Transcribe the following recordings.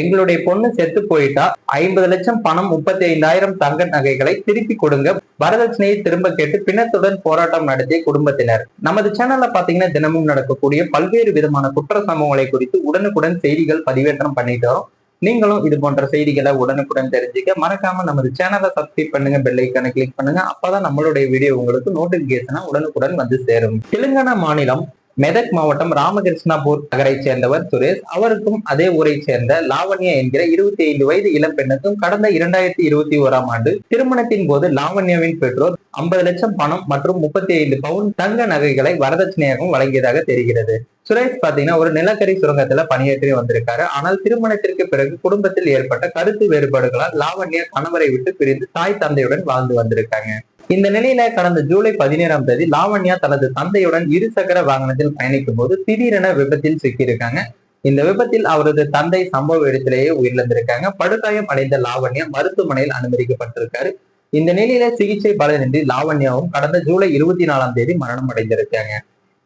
எங்களுடைய பொண்ணு செத்து போயிட்டா ஐம்பது லட்சம் பணம் முப்பத்தி ஐந்தாயிரம் தங்க நகைகளை திருப்பி கொடுங்க. வரதட்சணையை திரும்ப கேட்டு பிணத்துடன் போராட்டம் நடத்திய குடும்பத்தினர். நமது சேனல்ல பாத்தீங்கன்னா தினமும் நடக்கக்கூடிய பல்வேறு விதமான குற்ற சம்பவங்களை குறித்து உடனுக்குடன் செய்திகள் பதிவேற்றம் பண்ணிட்டு வரோம். நீங்களும் இது போன்ற செய்திகளை உடனுக்குடன் தெரிஞ்சுக்க மறக்காம நமது சேனலை சப்ஸ்கிரைப் பண்ணுங்க பெல் ஐக்கானை கிளிக் பண்ணுங்க. அப்பதான் நம்மளுடைய வீடியோ உங்களுக்கு நோட்டிபிகேஷனா உடனுக்குடன் வந்து சேரும். தெலுங்கானா மாநிலம் மெதக் மாவட்டம் ராமகிருஷ்ணாபூர் நகரை சேர்ந்தவர் சுரேஷ். அவருக்கும் அதே ஊரை சேர்ந்த லாவண்யா என்கிற இருபத்தி ஐந்து வயது இளம்பெண்ணுக்கும் கடந்த இரண்டாயிரத்தி இருபத்தி ஓராம் ஆண்டு திருமணத்தின் போது லாவண்யாவின் பெற்றோர் ஐம்பது லட்சம் பணம் மற்றும் முப்பத்தி ஐந்து பவுன் தங்க நகைகளை வரதட்சணையாகவும் வழங்கியதாக தெரிகிறது. சுரேஷ் பாத்தீங்கன்னா ஒரு நிலக்கரி சுரங்கத்துல பணியாற்றி வந்திருக்காரு. ஆனால் திருமணத்திற்கு பிறகு குடும்பத்தில் ஏற்பட்ட கருத்து வேறுபாடுகளால் லாவண்யா கணவரை விட்டு பிரிந்து தாய் தந்தையுடன் வாழ்ந்து வந்திருக்காங்க. இந்த நிலையில கடந்த ஜூலை பதினேழாம் தேதி லாவண்யா தனது தந்தையுடன் இருசக்கர வாகனத்தில் பயணிக்கும் போது திடீரென விபத்தில் சிக்கியிருக்காங்க. இந்த விபத்தில் அவரது தந்தை சம்பவ இடத்திலேயே உயிரிழந்திருக்காங்க. படுகாயம் அடைந்த லாவண்யா மருத்துவமனையில் அனுமதிக்கப்பட்டிருக்காரு. இந்த நிலையில சிகிச்சை பலனின்றி லாவண்யாவும் கடந்த ஜூலை இருபத்தி நாலாம் தேதி மரணம் அடைந்திருக்காங்க.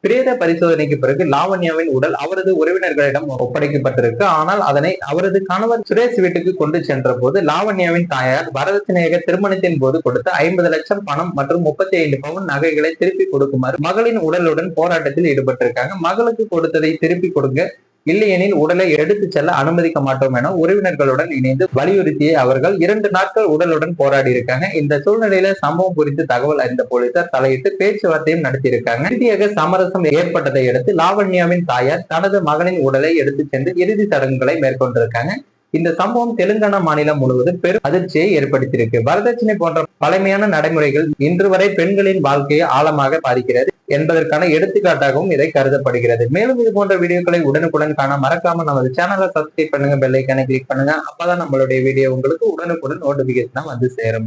பிரேத பரிசோதனைக்கு பிறகு லாவண்யாவின் உடல் அவரது உறவினர்களிடம் ஒப்படைக்கப்பட்டிருக்கு. ஆனால் அதனை அவரது கணவர் சுரேஷ் வீட்டுக்கு கொண்டு சென்ற போது லாவண்யாவின் தாயார் வரதட்சணையாக திருமணத்தின் போது கொடுத்த ஐம்பது லட்சம் பணம் மற்றும் முப்பத்தி ஐந்து பவுன் நகைகளை திருப்பி கொடுக்குமாறு மகளின் உடலுடன் போராட்டத்தில் ஈடுபட்டிருக்காங்க. மகளுக்கு கொடுத்ததை திருப்பி கொடுங்க. இல்லையெனில் உடலை எடுத்து செல்ல அனுமதிக்க மாட்டோம் என உறவினர்களுடன் இணைந்து வலியுறுத்திய அவர்கள் இரண்டு நாட்கள் உடலுடன் போராடி இருக்காங்க இந்த சூழ்நிலையில சம்பவம் குறித்து தகவல் அறிந்த போலீசார் தலையிட்டு பேச்சுவார்த்தையும் நடத்தியிருக்காங்க. இறுதியாக சமரசம் ஏற்பட்டதை அடுத்து லாவண்யாவின் தாயார் தனது மகனின் உடலை எடுத்து சென்று இறுதி சடங்குகளை மேற்கொண்டிருக்காங்க. இந்த சம்பவம் தெலுங்கானா மாநிலம் முழுவதும் பெரும் அதிர்ச்சியை ஏற்படுத்தியிருக்கு. வரதட்சணை போன்ற பழமையான நடைமுறைகள் இன்று வரை பெண்களின் வாழ்க்கையை ஆழமாக பாதிக்கிறது என்பதற்கான எடுத்துக்காட்டாகவும் இதை கருதப்படுகிறது. மேலும் இது போன்ற வீடியோக்களை உடனுக்குடன் காண மறக்காம நமது சேனலை சப்ஸ்கிரைப் பண்ணுங்க பெல்லைக்கான கிளிக் பண்ணுங்க. அப்பதான் நம்மளுடைய வீடியோ உங்களுக்கு உடனுக்குடன் நோட்டிபிகேஷன் வந்து சேரும்.